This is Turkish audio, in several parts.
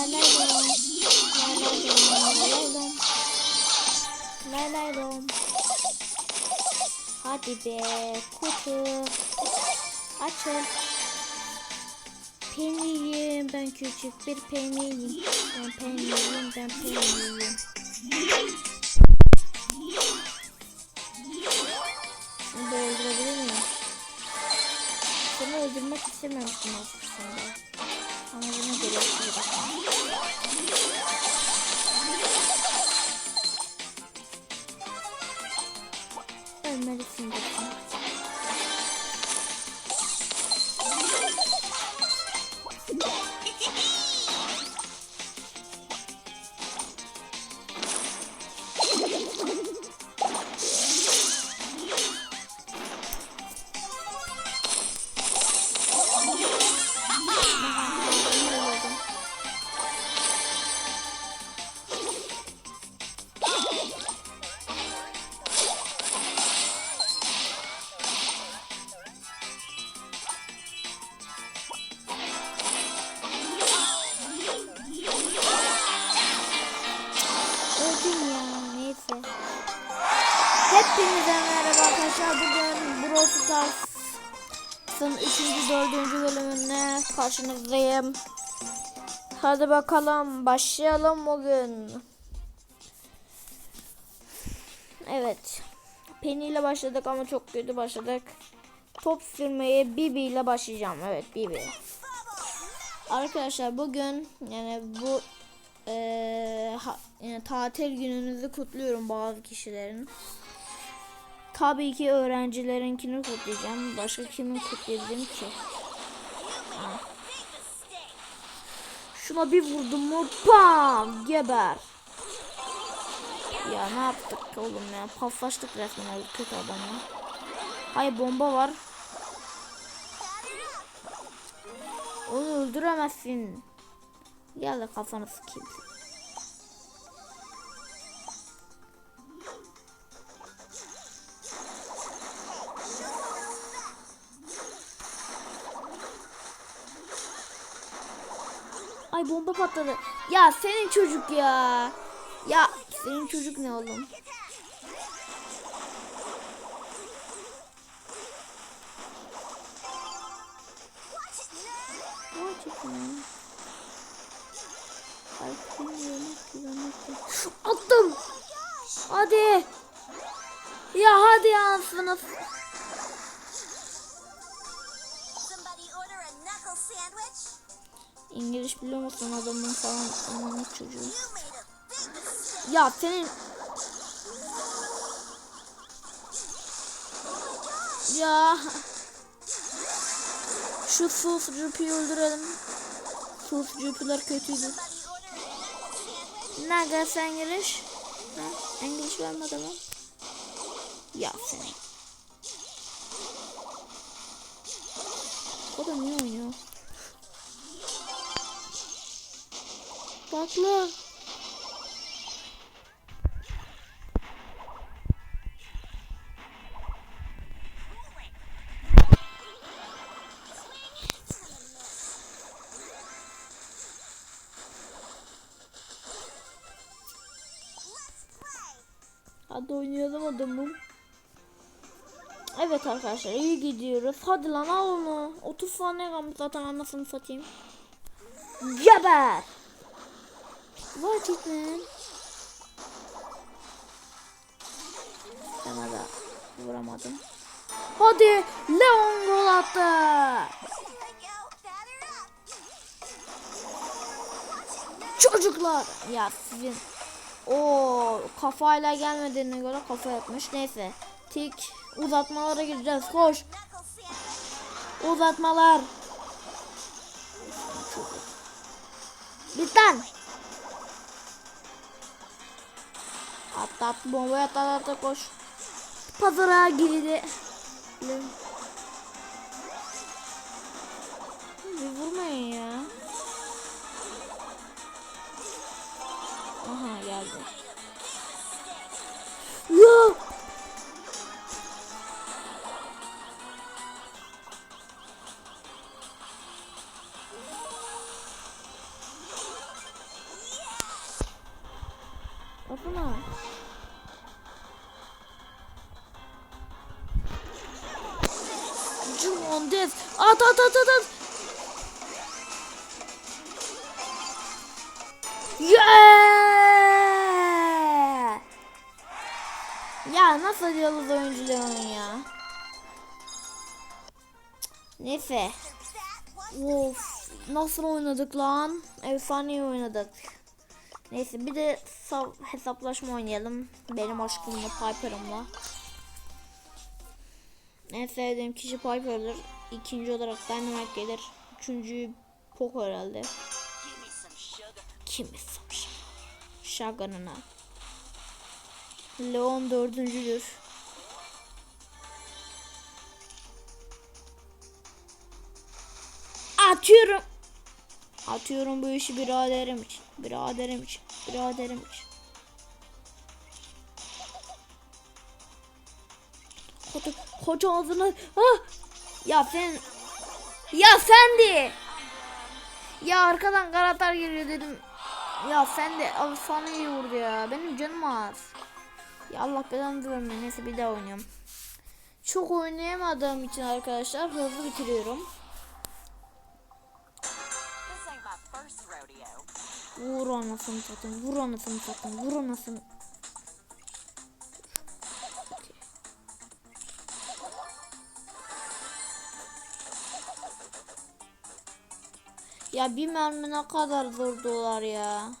Lay lay lom. Hadi be kutu. Açıl. Peniyim ben küçük bir peniyim. Ben peniyim ben peniyim. Şunu da öldürebilir miyim? Seni öldürmek istememiştim aslında. Ama Stars'ın 3. 4. bölümüne karşınızdayım. Hadi bakalım başlayalım bugün. Evet. Penny ile başladık ama çok kötü başladık. Top sürmeye Bibi ile başlayacağım. Evet Bibi. Arkadaşlar bugün yani bu eee, ha- yani tatil gününüzü kutluyorum bazı kişilerin. Tabii ki öğrencilerinkini kutlayacağım. Başka kimin kutlayabilirim ki? Ha. Şuna bir vurdum mu bam geber. Ya ne yaptık oğlum ya? Paslaştık resmen öyle kötü adamla. Hayır bomba var. Onu öldüremezsin. Gel de kafanı sikeyim. Ay bomba patladı. Ya senin çocuk ya. Ya senin çocuk ne oğlum? Attım. Hadi. Ya hadi yansınız. İngiliz biliyor musun adamın falan onun çocuğu. Ya senin Ya Şu sus Rupi'yi öldürelim. Sus Rupi'ler kötüydü. Somebody order a sandwich? Nerede sen İngiliz? Ha? İngiliz vermedi mi? Ya seni. O da niye oynuyor? Bakla. Hadi oynayalım adamım. Evet arkadaşlar iyi gidiyoruz. Hadi lan al onu. 30 saniye kalmış zaten anasını satayım. Geber. Gerçekten. Ben da vuramadım. Hadi Leon gol attı. Çocuklar. Ya sizin o kafayla gelmediğine göre kafa yapmış. Neyse. Tik uzatmalara gireceğiz. Koş. Uzatmalar. Bizden. Atla atla bombaya atla atla koş. Pazara girdi. John Dev. At at at at at. Yeah! Ya nasıl yıldız oyuncuların ya? Neyse. Of nasıl oynadık lan? Efsane oynadık. Neyse bir de sa- hesaplaşma oynayalım. Benim aşkımla Piper'ımla. En sevdiğim kişi Piper'dır. İkinci olarak Dynamite gelir. Üçüncü Poco herhalde. Kimi soracak? Şaganına. Leon dördüncüdür. Atıyorum. Atıyorum bu işi biraderim için. Biraderim için. Biraderim için. Koca, koca ağzını. Ah! Ya sen. Ya sendi. Ya arkadan karatar geliyor dedim. Ya sen de iyi vurdu ya. Benim canım az. Ya Allah belanı vermiyor. Neyse bir daha oynuyorum. Çok oynayamadığım için arkadaşlar hızlı bitiriyorum. Vur anasını satayım. Vur anasını satayım. Vur anasını. Ya bir mermi ne kadar durdular ya.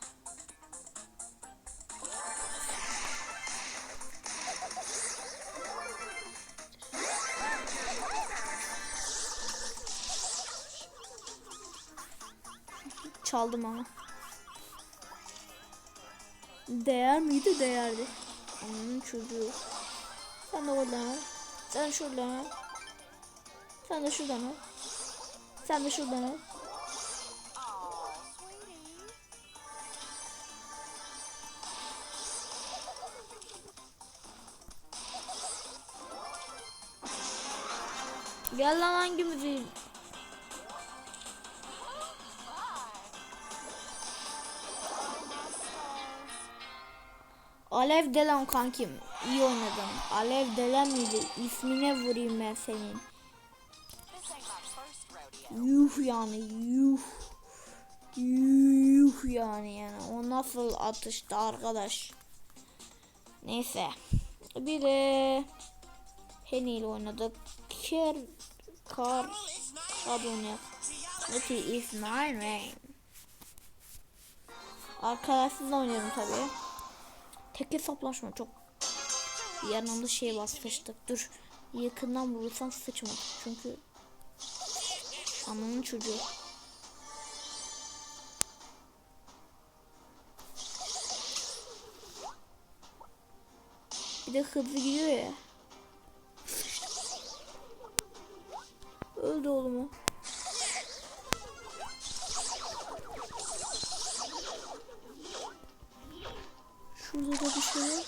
Çaldım ama. Değer miydi? Değerdi. Onun çocuğu. Sen de oradan al. Sen şuradan al. Sen de şuradan al. Sen de şuradan al. Gel lan hangimizi? Alev Delan kankim. İyi oynadın. Alev Delan mıydı? İsmine vurayım ben senin. Yuh yani yuh. Yuh yani yani. O nasıl atıştı arkadaş. Neyse. Bir de Henny ile oynadık. Ker Kar Abone. It is my name. Arkadaşsız oynuyorum tabi. Tek hesaplaşma çok yanımda şey basmıştık. Dur. Yakından vurursan sıçmadık. Çünkü ananın çocuğu. Bir de hızlı gidiyor ya. Öldü oğlum o. Şurada da bir şey var.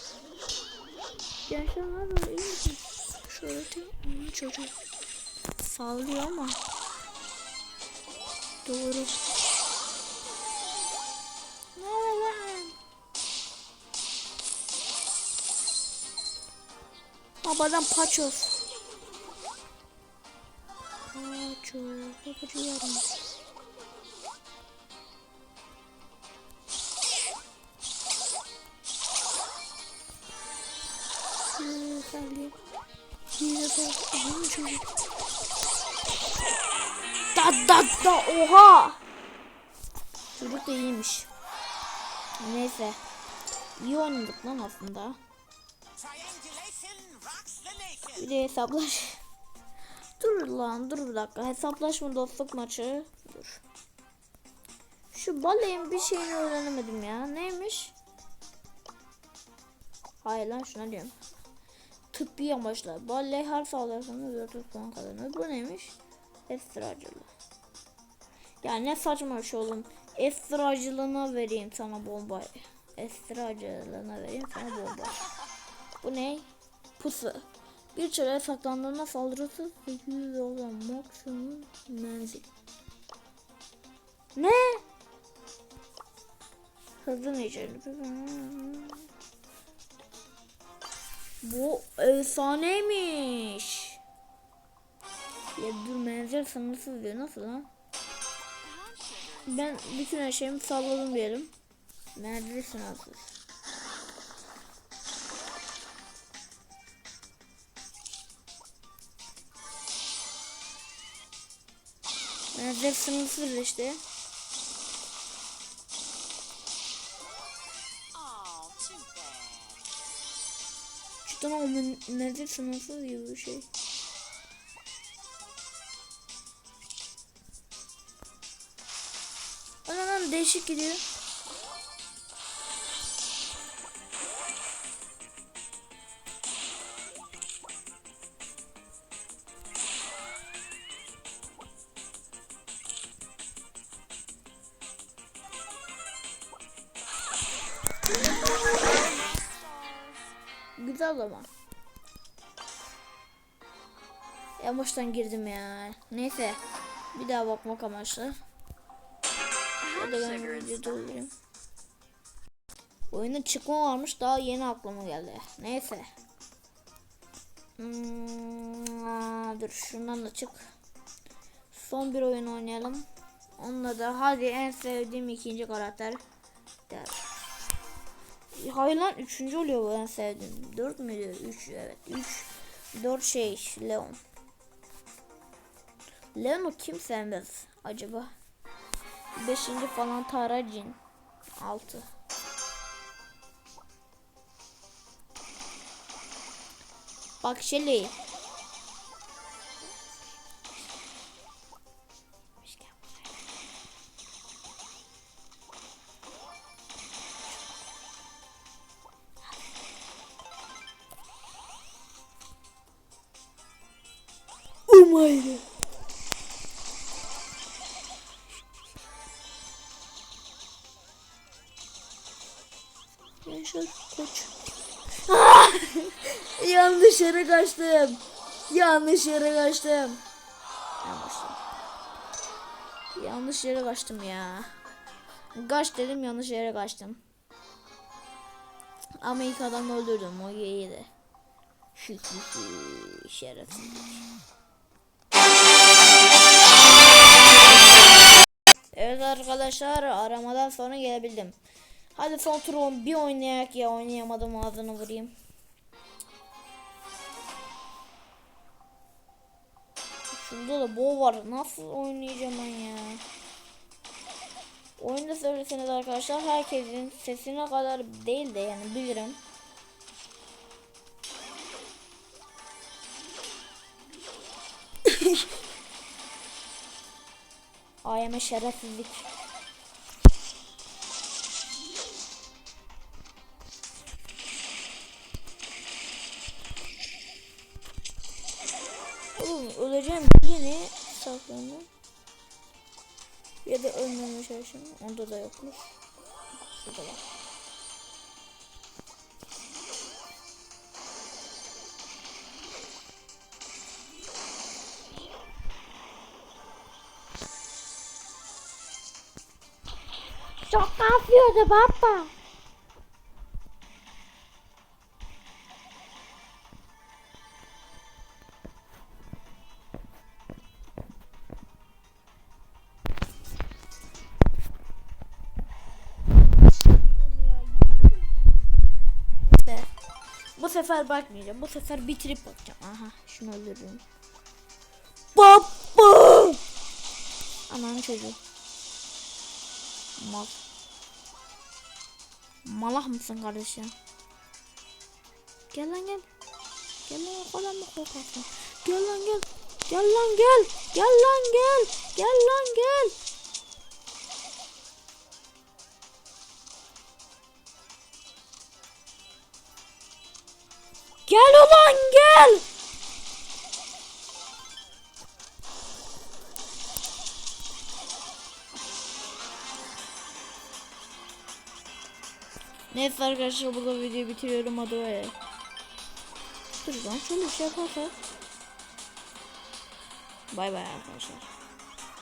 Gençler ne haber? İyi misin? Şöyle atayım. Onun çocuğu. Sallıyor ama. Doğru. Babadan paçoz. Paçoz. Babacı yarım. Da da da oha. Çocuk da iyiymiş. Neyse. İyi oynadık lan aslında. Bir de hesaplaş. Dur lan dur bir dakika. Hesaplaşma dostluk maçı. Dur. Şu baleyin bir şeyini öğrenemedim ya. Neymiş? Hayır lan şuna diyorum. Tıbbi amaçlar. Bale her saldırısında 400 puan kazanıyor. Bu neymiş? Esracılığı. Ya ne saçma bir şey oğlum. Esracılığına vereyim sana bombayı. Esracılığına vereyim sana bombayı. Bu ne? Pusu. Bir çöre saklandığında saldırısı 800 olan maksimum menzil. Ne? Hızlı meceli. Bu efsaneymiş. Ya dur menzer sınırsız diyor. Nasıl lan? Ben bütün her şeyimi salladım diyelim. Menzer sınırsız. Menzer sınırsız bad. Cidden o menzer sınırsız gibi bir şey. Ana lan değişik gidiyor. Güzel ama. En baştan girdim ya. Neyse. Bir daha bakmak amaçlı. Hadi ben bu videoyu durdurayım. Oyunda çıkma varmış daha yeni aklıma geldi. Neyse. Hmm, dur şundan da çık. Son bir oyun oynayalım. Onunla da hadi en sevdiğim ikinci karakter. Hayır lan üçüncü oluyor bu en sevdiğim. Dört müydü? Üç evet. Üç. Dört şey Leon. Leon'u kim sevmez acaba? Beşinci falan Tara Jin. Altı. Bak Shelly. My god. Yaşar koç. Yanlış yere kaçtım. Yanlış yere kaçtım. Yanlış. Yere kaçtım ya. Kaç dedim yanlış yere kaçtım. Ama ilk adamı öldürdüm o iyiydi. Şerefsizlik. Arkadaşlar aramadan sonra gelebildim. Hadi son tur on- bir oynayak ya oynayamadım ağzını vurayım. Şurada da bow var. Nasıl oynayacağım ben ya? Oyunda söyleseniz arkadaşlar herkesin sesine kadar değil de yani bilirim. Ayeme şerefsizlik. Çalışıyorum. Onda da yokmuş. Şurada var. Çok kapıyordu baba. Bu sefer bakmayacağım. Bu sefer bitirip bakacağım. Aha şunu öldürürüm. Baba! Ananın çocuğu. Mal. Malak mısın kardeşim? Gel lan gel. Gel lan kadar mı korkarsın? Gel lan gel. Gel lan gel. Gel lan gel. Gel lan gel. Gel ulan gel. Neyse arkadaşlar burada videoyu bitiriyorum hadi be. Dur lan şöyle bir şey yaparsak. Bay bay arkadaşlar.